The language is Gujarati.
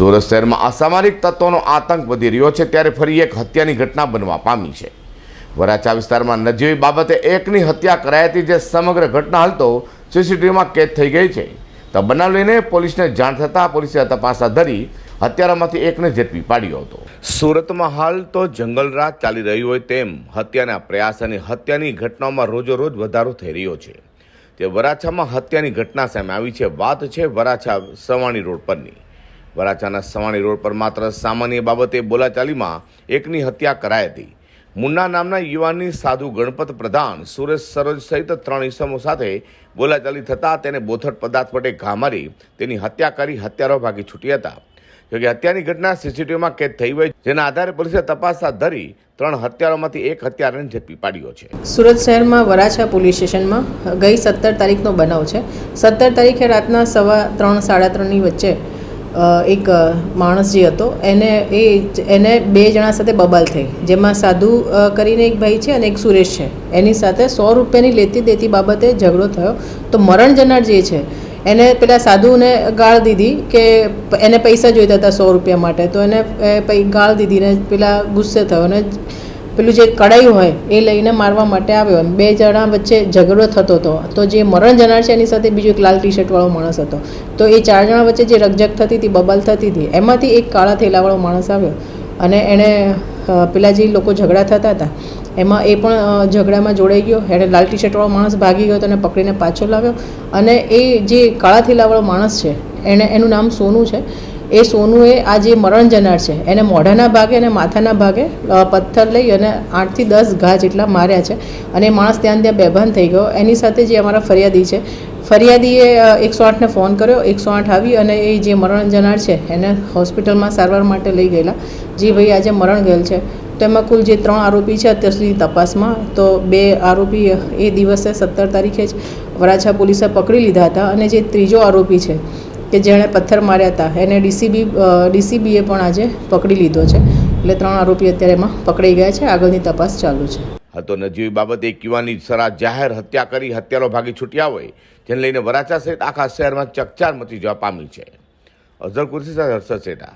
સુરત શહેરમાં અસામાજિક તત્વોનો આતંક વધી રહ્યો છે ત્યારે ફરી એક હત્યાની ઘટના બનવા પામી છે. વરાછા વિસ્તારમાં નજીવી બાબતે એકની હત્યા કરાઈ હતી જે સમગ્ર ઘટના હાલ તો સીસીટીવીમાં કેદ થઈ ગઈ છે. તો બનાવ લઈને પોલીસને જાણ થતાં પોલીસે તપાસ હાથ ધરી હત્યારામાંથી એકને ઝડપી પાડ્યો હતો. સુરતમાં હાલ તો જંગલરાજ ચાલી રહ્યું હોય તેમ હત્યાના પ્રયાસ અને હત્યાની ઘટનાઓમાં રોજોરોજ વધારો થઈ રહ્યો છે. તે વરાછામાં હત્યાની ઘટના સામે આવી છે. વાત છે વરાછા સવાણી રોડ પરની. વરાછાના સવાણી રોડ પર માત્ર સામાન્ય બાબતે બોલાચાલીમાં એકની હત્યા કરાઈ હતી. મુન્ના નામના યુવાનની સાધુ ગણપત પ્રધાન સુરેશ સરોજ સહિત ત્રણ ઇસમો સાથે બોલાચાલી થતાં તેને બોથડ પદાર્થ વડે ઘા મારી તેની હત્યા કરી હત્યારો ભાગી છૂટ્યા હતા. જોકે હત્યાની ઘટના સીસીટીવીમાં કેદ થઈ હોય જેના આધારે પોલીસે તપાસ હાથ ધરી ત્રણ હત્યારોમાંથી એક હત્યારાને ઝડપી પાડ્યો છે. સુરત શહેરમાં વરાછા પોલીસ સ્ટેશનમાં ગઈ સત્તર તારીખનો બનાવ છે. સત્તર તારીખે રાતના સવા ત્રણ, સાડા ત્રણની વચ્ચે એક માણસ જે હતો, એને એ એને બે જણા સાથે બબાલ થઈ. જેમાં સાધુ કરીને એક ભાઈ છે અને એક સુરેશ છે. એની સાથે સો રૂપિયાની લેતી દેતી બાબતે ઝઘડો થયો. તો મરણ જનાર જે છે, એને પેલા સાધુને ગાળ દીધી કે એને પૈસા જોઈતા હતા સો રૂપિયા માટે. તો એને ગાળ દીધી ને પેલા ગુસ્સે થયો અને પેલું જે કડાઈ હોય એ લઈને મારવા માટે આવ્યો. બે જણા વચ્ચે ઝઘડો થતો હતો. તો જે મરણ જનાર છે એની સાથે બીજો એક લાલ ટી શર્ટવાળો માણસ હતો. તો એ ચાર જણા વચ્ચે જે રકઝક થતી હતી, બબાલ થતી હતી, એમાંથી એક કાળા થેલાવાળો માણસ આવ્યો. અને એણે પેલા જે લોકો ઝઘડા થતા હતા, એમાં એ પણ ઝઘડામાં જોડાઈ ગયો. એણે લાલ ટી શર્ટવાળો માણસ ભાગી ગયો તો એને પકડીને પાછો લાવ્યો. અને એ જે કાળા થેલાવાળો માણસ છે, એણે, એનું નામ સોનું છે. એ સોનુએ આ જે મરણ જનાર છે. એને મોઢાના ભાગે અને માથાના ભાગે પથ્થર લઈ અને આઠથી દસ ઘા જેટલા માર્યા છે. અને માણસ ત્યાં ત્યાં બેભાન થઈ ગયો. એની સાથે જે અમારા ફરિયાદી છે, ફરિયાદીએ એકસો આઠને ફોન કર્યો. એકસો આઠ આવી અને એ જે મરણ જનાર છે, એને હોસ્પિટલમાં સારવાર માટે લઈ ગયેલા. જે ભાઈ, આજે મરણ ગયેલ છે. તો એમાં કુલ જે ત્રણ આરોપી છે, અત્યાર સુધી તપાસમાં. તો બે આરોપી એ દિવસે સત્તર તારીખે જ વરાછા પોલીસે પકડી લીધા હતા. અને જે ત્રીજો આરોપી છે કે જેણે પથ્થર માર્યા હતા. એને ડીસીબી ડીસીબીએ પણ આજે પકડી લીધો છે. એટલે ત્રણ આરોપી અત્યારે એમાં પકડાઈ ગયા છે. આગળની તપાસ ચાલુ છે. હા, તો નજીવી બાબતે એક યુવાની સરા જાહેર હત્યા કરી હત્યારો ભાગી છૂટ્યા હોય, જેને લઈને વરાછા સહિત આખા શહેરમાં ચકચાર મચી જવા પામી છે. અઝર કુર્સી સાથે હર્ષદ શેઠા